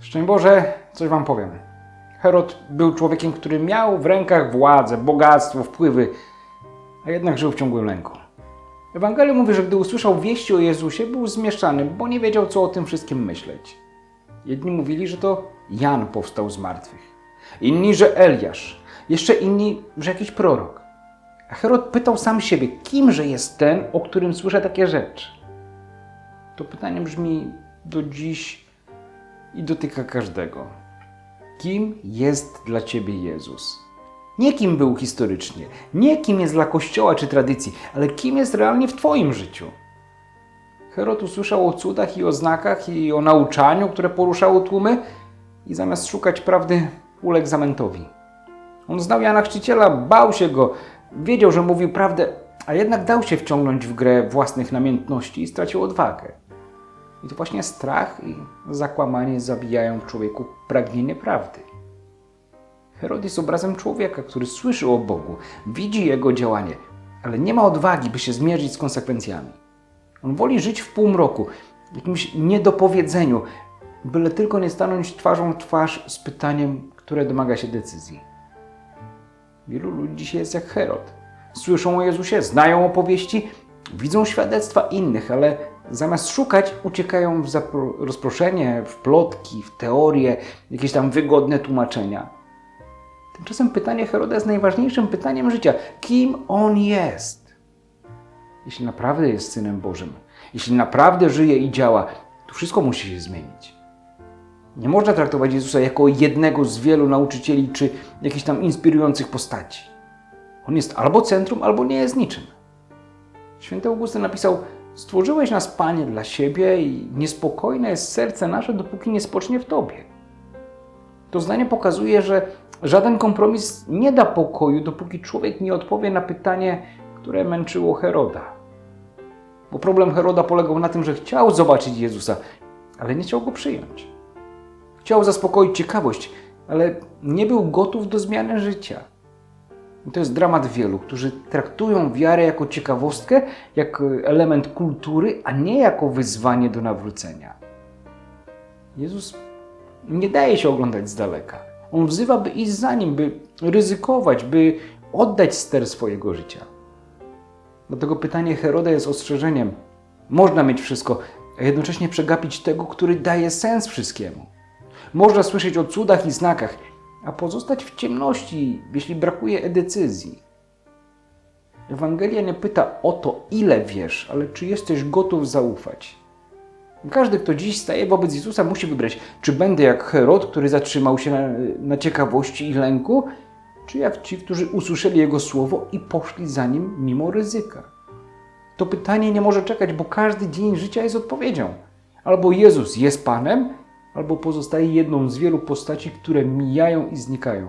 Szczęść Boże, coś wam powiem. Herod był człowiekiem, który miał w rękach władzę, bogactwo, wpływy, a jednak żył w ciągłym lęku. Ewangelia mówi, że gdy usłyszał wieści o Jezusie, był zmieszany, bo nie wiedział, co o tym wszystkim myśleć. Jedni mówili, że to Jan powstał z martwych, inni, że Eliasz, jeszcze inni, że jakiś prorok. A Herod pytał sam siebie, kimże jest ten, o którym słyszę takie rzeczy? To pytanie brzmi do dziś i dotyka każdego. Kim jest dla ciebie Jezus? Nie kim był historycznie, nie kim jest dla kościoła czy tradycji, ale kim jest realnie w Twoim życiu. Herod usłyszał o cudach i o znakach i o nauczaniu, które poruszało tłumy, i zamiast szukać prawdy, uległ zamętowi. On znał Jana Chrzciciela, bał się go, wiedział, że mówił prawdę, a jednak dał się wciągnąć w grę własnych namiętności i stracił odwagę. I to właśnie strach i zakłamanie zabijają w człowieku pragnienie prawdy. Herod jest obrazem człowieka, który słyszy o Bogu, widzi jego działanie, ale nie ma odwagi, by się zmierzyć z konsekwencjami. On woli żyć w półmroku, w jakimś niedopowiedzeniu, byle tylko nie stanąć twarzą w twarz z pytaniem, które domaga się decyzji. Wielu ludzi dzisiaj jest jak Herod. Słyszą o Jezusie, znają opowieści, widzą świadectwa innych, ale zamiast szukać, uciekają w rozproszenie, w plotki, w teorie, jakieś tam wygodne tłumaczenia. Tymczasem pytanie Heroda jest najważniejszym pytaniem życia. Kim on jest? Jeśli naprawdę jest synem Bożym, jeśli naprawdę żyje i działa, to wszystko musi się zmienić. Nie można traktować Jezusa jako jednego z wielu nauczycieli czy jakichś tam inspirujących postaci. On jest albo centrum, albo nie jest niczym. Święty Augustyn napisał: Stworzyłeś nas, Panie, dla siebie i niespokojne jest serce nasze, dopóki nie spocznie w Tobie. To zdanie pokazuje, że żaden kompromis nie da pokoju, dopóki człowiek nie odpowie na pytanie, które męczyło Heroda. Bo problem Heroda polegał na tym, że chciał zobaczyć Jezusa, ale nie chciał go przyjąć. Chciał zaspokoić ciekawość, ale nie był gotów do zmiany życia. To jest dramat wielu, którzy traktują wiarę jako ciekawostkę, jako element kultury, a nie jako wyzwanie do nawrócenia. Jezus nie daje się oglądać z daleka. On wzywa, by iść za nim, by ryzykować, by oddać ster swojego życia. Dlatego pytanie Heroda jest ostrzeżeniem. Można mieć wszystko, a jednocześnie przegapić tego, który daje sens wszystkiemu. Można słyszeć o cudach i znakach, a pozostać w ciemności, jeśli brakuje e-decyzji. Ewangelia nie pyta o to, ile wiesz, ale czy jesteś gotów zaufać. Każdy, kto dziś staje wobec Jezusa, musi wybrać, czy będę jak Herod, który zatrzymał się na, na ciekawości i lęku, czy jak ci, którzy usłyszeli Jego słowo i poszli za nim mimo ryzyka. To pytanie nie może czekać, bo każdy dzień życia jest odpowiedzią. Albo Jezus jest Panem, albo pozostaje jedną z wielu postaci, które mijają i znikają.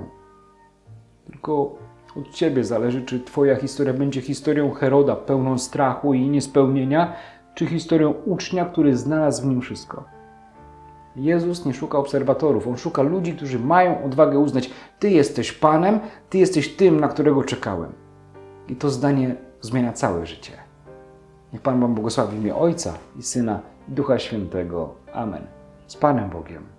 Tylko od Ciebie zależy, czy Twoja historia będzie historią Heroda pełną strachu i niespełnienia, czy historią ucznia, który znalazł w nim wszystko. Jezus nie szuka obserwatorów, on szuka ludzi, którzy mają odwagę uznać: Ty jesteś Panem, Ty jesteś tym, na którego czekałem. I to zdanie zmienia całe życie. Niech Pan Wam błogosławi w imię Ojca i Syna i Ducha Świętego. Amen. Z Panem Bogiem.